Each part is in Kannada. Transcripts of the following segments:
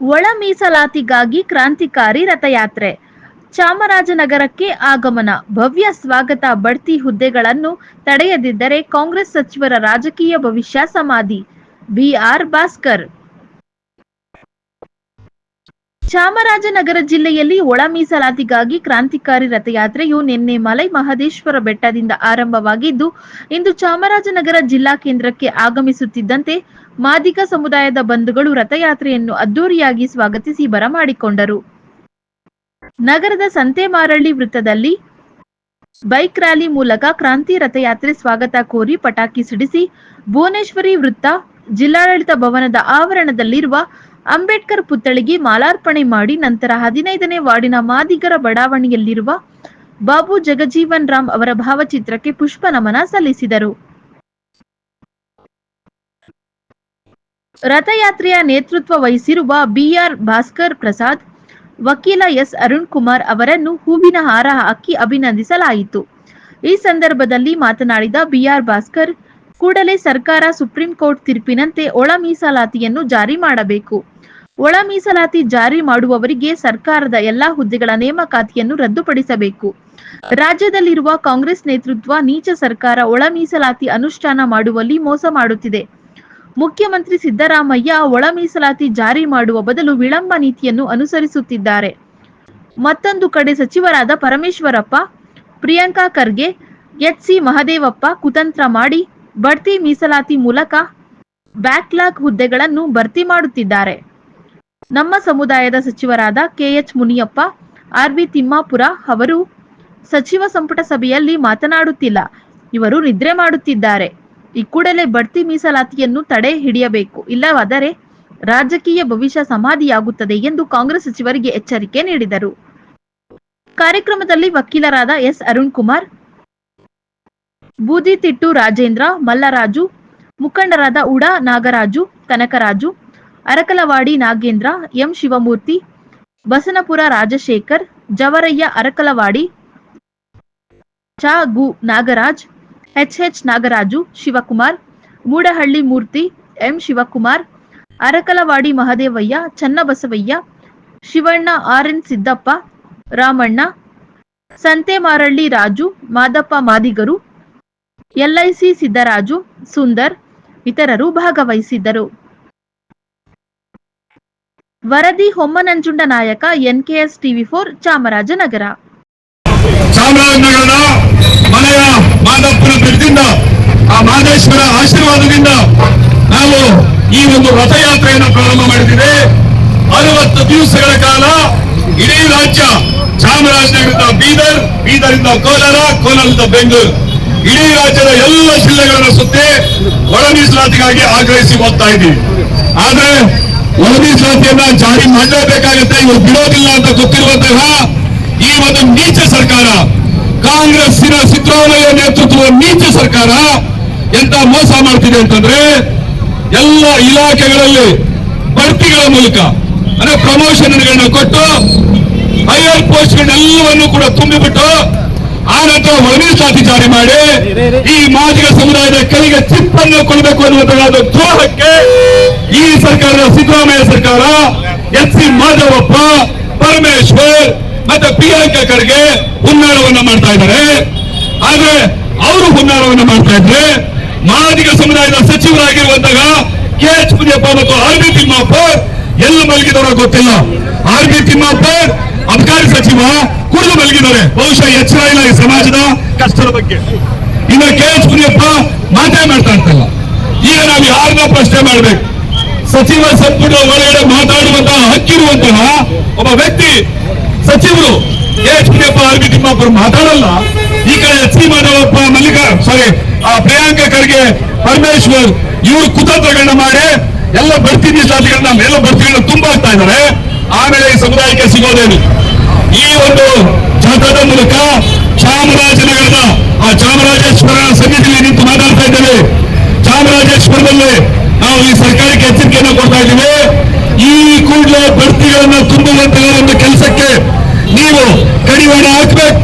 ಒಳ ಮೀಸಲಾತಿಗಾಗಿ ಕ್ರಾಂತಿಕಾರಿ ರಥಯಾತ್ರೆ. ಚಾಮರಾಜನಗರಕ್ಕೆ ಆಗಮನ. ಭವ್ಯ ಸ್ವಾಗತ ಬಡ್ತಿ ಹುದ್ದೆಗಳನ್ನು ತಡೆಯದಿದ್ದರೆ ಕಾಂಗ್ರೆಸ್ ಸಚಿವರ ರಾಜಕೀಯ ಭವಿಷ್ಯ ಸಮಾಧಿ. ಬಿಆರ್ ಭಾಸ್ಕರ್. ಚಾಮರಾಜನಗರ ಜಿಲ್ಲೆಯಲ್ಲಿ ಒಳ ಮೀಸಲಾತಿಗಾಗಿ ಕ್ರಾಂತಿಕಾರಿ ರಥಯಾತ್ರೆಯು ನಿನ್ನೆ ಮಲೈ ಮಹದೇಶ್ವರ ಬೆಟ್ಟದಿಂದ ಆರಂಭವಾಗಿದ್ದು, ಇಂದು ಚಾಮರಾಜನಗರ ಜಿಲ್ಲಾ ಕೇಂದ್ರಕ್ಕೆ ಆಗಮಿಸುತ್ತಿದ್ದಂತೆ ಮಾದಿಗ ಸಮುದಾಯದ ಬಂಧುಗಳು ರಥಯಾತ್ರೆಯನ್ನು ಅದ್ದೂರಿಯಾಗಿ ಸ್ವಾಗತಿಸಿ ಬರಮಾಡಿಕೊಂಡರು. ನಗರದ ಸಂತೆಮಾರಳ್ಳಿ ವೃತ್ತದಲ್ಲಿ ಬೈಕ್ ರ್ಯಾಲಿ ಮೂಲಕ ಕ್ರಾಂತಿ ರಥಯಾತ್ರೆ ಸ್ವಾಗತ ಕೋರಿ ಪಟಾಕಿ ಸಿಡಿಸಿ ಭುವನೇಶ್ವರಿ ವೃತ್ತ ಜಿಲ್ಲಾಡಳಿತ ಭವನದ ಆವರಣದಲ್ಲಿರುವ ಅಂಬೇಡ್ಕರ್ ಪುತ್ಥಳಿಗೆ ಮಾಲಾರ್ಪಣೆ ಮಾಡಿ ನಂತರ ಹದಿನೈದನೇ ವಾರ್ಡಿನ ಮಾದಿಗರ ಬಡಾವಣೆಯಲ್ಲಿರುವ ಬಾಬು ಜಗಜೀವನ್ ರಾಮ್ ಅವರ ಭಾವಚಿತ್ರಕ್ಕೆ ಪುಷ್ಪ ನಮನ ಸಲ್ಲಿಸಿದರು. ರಥಯಾತ್ರೆಯ ನೇತೃತ್ವ ವಹಿಸಿರುವ ಬಿಆರ್ ಭಾಸ್ಕರ್ ಪ್ರಸಾದ್, ವಕೀಲ ಎಸ್ ಅರುಣ್ ಕುಮಾರ್ ಅವರನ್ನು ಹೂವಿನ ಹಾರ ಹಾಕಿ ಅಭಿನಂದಿಸಲಾಯಿತು. ಈ ಸಂದರ್ಭದಲ್ಲಿ ಮಾತನಾಡಿದ ಬಿಆರ್ ಭಾಸ್ಕರ್ ಕೂಡಲೇ ಸರ್ಕಾರ ಸುಪ್ರೀಂ ಕೋರ್ಟ್ ತೀರ್ಪಿನಂತೆ ಒಳ ಮೀಸಲಾತಿಯನ್ನು ಜಾರಿ ಮಾಡಬೇಕು. ಒಳ ಮೀಸಲಾತಿ ಜಾರಿ ಮಾಡುವವರಿಗೆ ಸರ್ಕಾರದ ಎಲ್ಲಾ ಹುದ್ದೆಗಳ ನೇಮಕಾತಿಯನ್ನು ರದ್ದುಪಡಿಸಬೇಕು. ರಾಜ್ಯದಲ್ಲಿರುವ ಕಾಂಗ್ರೆಸ್ ನೇತೃತ್ವ ನೀಚ ಸರ್ಕಾರ ಒಳ ಮೀಸಲಾತಿ ಅನುಷ್ಠಾನ ಮಾಡುವಲ್ಲಿ ಮೋಸ ಮಾಡುತ್ತಿದೆ. ಮುಖ್ಯಮಂತ್ರಿ ಸಿದ್ದರಾಮಯ್ಯ ಒಳ ಮೀಸಲಾತಿ ಜಾರಿ ಮಾಡುವ ಬದಲು ವಿಳಂಬ ನೀತಿಯನ್ನು ಅನುಸರಿಸುತ್ತಿದ್ದಾರೆ. ಮತ್ತೊಂದು ಕಡೆ ಸಚಿವರಾದ ಪರಮೇಶ್ವರಪ್ಪ, ಪ್ರಿಯಾಂಕಾ ಖರ್ಗೆ, ಎಚ್ ಸಿ ಮಹದೇವಪ್ಪ ಕುತಂತ್ರ ಮಾಡಿ ಬಡ್ತಿ ಮೀಸಲಾತಿ ಮೂಲಕ ಬ್ಯಾಕ್ಲಾಗ್ ಹುದ್ದೆಗಳನ್ನು ಭರ್ತಿ ಮಾಡುತ್ತಿದ್ದಾರೆ. ನಮ್ಮ ಸಮುದಾಯದ ಸಚಿವರಾದ KH Muniyappa, R B Timmapura ಅವರು ಸಚಿವ ಸಂಪುಟ ಸಭೆಯಲ್ಲಿ ಮಾತನಾಡುತ್ತಿಲ್ಲ. ಇವರು ನಿದ್ರೆ ಮಾಡುತ್ತಿದ್ದಾರೆ. ಈ ಕೂಡಲೇ ಬಡ್ತಿ ಮೀಸಲಾತಿಯನ್ನು ತಡೆ ಹಿಡಿಯಬೇಕು. ಇಲ್ಲವಾದರೆ ರಾಜಕೀಯ ಭವಿಷ್ಯ ಸಮಾಧಿಯಾಗುತ್ತದೆ ಎಂದು ಕಾಂಗ್ರೆಸ್ ಸಚಿವರಿಗೆ ಎಚ್ಚರಿಕೆ ನೀಡಿದರು. ಕಾರ್ಯಕ್ರಮದಲ್ಲಿ ವಕೀಲರಾದ ಎಸ್ ಅರುಣ್ ಕುಮಾರ್ ಬೂದಿತಿಟ್ಟು ರಾಜೇಂದ್ರ, ಮಲ್ಲರಾಜು, ಮುಖಂಡರಾದ ಉಡಾ, ನಾಗರಾಜು, ಕನಕರಾಜು, ಅರಕಲವಾಡಿ ನಾಗೇಂದ್ರ, ಎಂ ಶಿವಮೂರ್ತಿ, ಬಸನಪುರ ರಾಜಶೇಖರ್, ಜವರಯ್ಯ ಅರಕಲವಾಡಿ, ಚ ಗು Nagaraj, H Nagaraju, Shivakumar, Moodahalli Murthy, M Shivakumar, Arakalavadi Mahadevaiah, Channabasavaiah, Shivanna R N Siddappa, Ramanna, Santemaralli Raju, Madappa ಮಾದಿಗರು LIC Siddaraju, Sundar ಇತರರು ಭಾಗವಹಿಸಿದ್ದರು. ವರದಿ ಹೊಮ್ಮನಂಜುಂಡ ನಾಯಕ ಎನ್ಕೆಎಸ್ ಟಿವಿ ಫೋರ್, ಚಾಮರಾಜನಗರ. ಚಾಮರಾಜನಗರದ ಮನೆಯ ಮಾದಪ್ಪನ ಬೆಟ್ಟದಿಂದ ಆ ಮಾದೇಶ್ವರ ಆಶೀರ್ವಾದದಿಂದ ನಾವು ಈ ಒಂದು ರಥಯಾತ್ರೆಯನ್ನು ಪ್ರಾರಂಭ ಮಾಡಿದ್ದೇವೆ. ಅರವತ್ತು ದಿವಸಗಳ ಕಾಲ ಇಡೀ ರಾಜ್ಯ ಚಾಮರಾಜನಗರದ ಬೀದರ್ ಬೀದರಿಂದ ಕೋಲಾರ, ಕೋಲಾರದಿಂದ ಬೆಂಗಳೂರು. ಇಡೀ ರಾಜ್ಯದ ಎಲ್ಲ ಜಿಲ್ಲೆಗಳನ್ನು ಸುತ್ತಿ ಒಳ ಮೀಸಲಾತಿಗಾಗಿ ಆಗ್ರಹಿಸಿ ಹೋಗ್ತಾ ಇದ್ದೀವಿ. ಆದ್ರೆ ಒಳ ಮೀಸಲಾತಿಯನ್ನ ಜಾರಿ ಮಾಡಲೇಬೇಕಾಗುತ್ತೆ, ಇವರು ಬಿಡೋದಿಲ್ಲ ಅಂತ ಗೊತ್ತಿರುವಂತಹ ಈ ಒಂದು ನೀಚ ಸರ್ಕಾರ, ಕಾಂಗ್ರೆಸ್ಸಿನ ಸಿದ್ದರಾಮಯ್ಯ ನೇತೃತ್ವದ ನೀಚ ಸರ್ಕಾರ ಎಂತ ಮೋಸ ಮಾಡ್ತಿದೆ ಅಂತಂದ್ರೆ ಎಲ್ಲ ಇಲಾಖೆಗಳಲ್ಲಿ ಬಡ್ತಿಗಳ ಮೂಲಕ, ಅಂದ್ರೆ ಪ್ರಮೋಷನ್ಗಳನ್ನ ಕೊಟ್ಟು ಹೈಯರ್ ಪೋಸ್ಟ್ಗಳನ್ನೆಲ್ಲವನ್ನು ಕೂಡ ತುಂಬಿಬಿಟ್ಟು ಆ ನಂತರ ಜಾರಿ ಮಾಡಿ ಈ ಮಾದಿಗ ಸಮುದಾಯದ ಕೈಗೆ ಚಿಪ್ಪನ್ನು ಕೊಡಬೇಕು ಅನ್ನುವಂತಹ ದ್ರೋಹಕ್ಕೆ ಈ ಸರ್ಕಾರದ ಸಿದ್ದರಾಮಯ್ಯ ಸರ್ಕಾರ, ಎಸ್ ಸಿ ಮಾಧವಪ್ಪ, ಪರಮೇಶ್ವರ್ ಮತ್ತೆ ಪ್ರಿಯಾಂಕಾ ಖರ್ಗೆ ಹುನ್ನಾರವನ್ನ ಮಾಡ್ತಾ ಇದ್ದಾರೆ. ಆದ್ರೆ ಅವರು ಹುನ್ನಾರವನ್ನ ಮಾಡ್ತಾ ಇದ್ರೆ ಮಾದಿಗ ಸಮುದಾಯದ ಸಚಿವರಾಗಿರುವಂತಹ ಕೆ ಎಚ್ ಮುನಿಯಪ್ಪ ಮತ್ತು ಆರ್ ಬಿ ತಿಮ್ಮಾಪುರ್ ಎಲ್ಲ ಮಲಗಿದವರ ಗೊತ್ತಿಲ್ಲ. ಆರ್ ಬಿ ತಿಮ್ಮಪ್ಪ ಅಬಕಾರಿ ಸಚಿವ, ಕುಡಿದು ಮಲಗಿದ್ದಾರೆ. ಬಹುಶಃ ಎಚ್ಚರ ಇಲ್ಲ ಈ ಸಮಾಜದ ಕಷ್ಟದ ಬಗ್ಗೆ. ಇನ್ನು ಕೆ ಎಸ್ ಮುನಿಯಪ್ಪ ಮಾತೇ ಮಾಡ್ತಾ ಇರ್ತಲ್ಲ ಈಗ ನಾವು ಯಾರನ್ನ ಪ್ರಶ್ನೆ ಮಾಡ್ಬೇಕು. ಸಚಿವ ಸಂಪುಟ ಒಳಗಡೆ ಮಾತಾಡುವಂತಹ ಹಕ್ಕಿರುವಂತಹ ಒಬ್ಬ ವ್ಯಕ್ತಿ, ಸಚಿವರು K S Muniyappa R B Thimmappa ಮಾತಾಡಲ್ಲ. ಈ ಕಡೆ H C Madhavappa, Mallika sorry ಆ ಪ್ರಿಯಾಂಕಾ ಖರ್ಗೆ, ಪರಮೇಶ್ವರ್, ಇವರು ಕುತಂತ್ರಗಳನ್ನ ಮಾಡಿ ಎಲ್ಲ ಬಡ್ತಿ ಮೀಸಲಾತಿಗಳನ್ನ ಎಲ್ಲ ಬರ್ತಿಗಳನ್ನ ತುಂಬಾ ಆಗ್ತಾ ಇದ್ದಾರೆ ಆಮೇಲೆ ಈ ಸಮುದಾಯಕ್ಕೆ ಸಿಗೋದೇನು? ಈ ಒಂದು ಜಾಥಾದ ಮೂಲಕ ಚಾಮರಾಜನಗರದ, ಆ ಚಾಮರಾಜೇಶ್ವರ ಸನ್ನಿಧಿಯಲ್ಲಿ ನಿಂತು ಮಾತಾಡ್ತಾ ಇದ್ದೇವೆ. ಚಾಮರಾಜೇಶ್ವರದಲ್ಲಿ ನಾವು ಈ ಸರ್ಕಾರಕ್ಕೆ ಎಚ್ಚರಿಕೆಯನ್ನು ಕೊಡ್ತಾ ಇದ್ದೇವೆ. ಈ ಕೂಡಲೇ ಬಡ್ತಿಗಳನ್ನ ತುಂಬುವಂತಹ ಒಂದು ಕೆಲಸಕ್ಕೆ ನೀವು ಕಡಿವಾಣ ಹಾಕ್ಬೇಕು.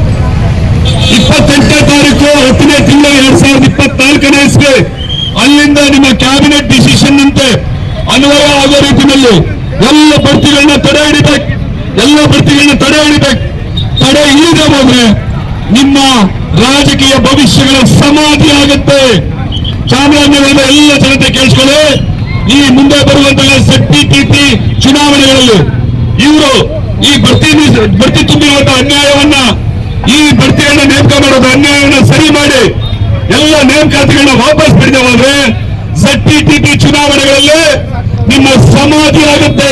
ಇಪ್ಪತ್ತೆಂಟನೇ ತಾರೀಕು ಆಗೋ ರೀತಿಯಲ್ಲಿ ಎಲ್ಲ ಭರ್ತಿಗಳನ್ನ ತಡೆ ಹಿಡಿಬೇಕು. ಎಲ್ಲ ಭರ್ತಿಗಳನ್ನ ತಡೆ ಹಿಡಿಬೇಕು. ತಡೆ ಹಿಡಿದೆ ಹೋದ್ರೆ ನಿಮ್ಮ ರಾಜಕೀಯ ಭವಿಷ್ಯಗಳ ಸಮಾಧಿ ಆಗುತ್ತೆ. ಚಾಮರಾಜನಗರದ ಎಲ್ಲ ಜನತೆ ಕೇಳಿಸ್ಕೊಳ್ಳಿ. ಈ ಮುಂದೆ ಬರುವಂತಹ ಶಕ್ತಿ ಕೀರ್ತಿ ಚುನಾವಣೆಗಳಲ್ಲಿ ಇವರು ಈ ಭರ್ತಿ ಭರ್ತಿ ತುಂಬಿರುವಂತಹ ಅನ್ಯಾಯವನ್ನ, ಈ ಭರ್ತಿಯನ್ನ ನೇಮಕ ಮಾಡೋದು ಅನ್ಯಾಯವನ್ನ ಸರಿ ಮಾಡಿ ಎಲ್ಲ ನೇಮಕಾತಿಗಳನ್ನ ವಾಪಸ್ ಪಡೆದ ಹೋದ್ರೆ ಟಿ ಚುನಾವಣೆಗಳಲ್ಲಿ ನಿಮ್ಮ ಸಮಾಧಿ ಆಗುತ್ತೆ.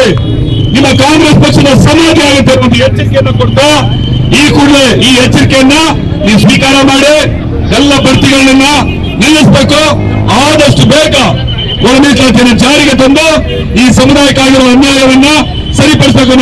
ನಿಮ್ಮ ಕಾಂಗ್ರೆಸ್ ಪಕ್ಷದ ಸಮಾಧಿ ಆಗುತ್ತೆ ಒಂದು ಎಚ್ಚರಿಕೆಯನ್ನು ಕೊಡ್ತಾ, ಈ ಕೂಡಲೇ ಈ ಎಚ್ಚರಿಕೆಯನ್ನ ನೀವು ಸ್ವೀಕಾರ ಮಾಡಿ, ಎಲ್ಲ ಭರ್ತಿಗಳನ್ನ ನಿಲ್ಲಿಸಬೇಕು. ಆದಷ್ಟು ಬೇಗ ಒಳ ಜಾರಿಗೆ ತಂದು ಈ ಸಮುದಾಯಕ್ಕಾಗಿರುವ ಅನ್ಯಾಯವನ್ನ ಸರಿಪಡಿಸಬೇಕು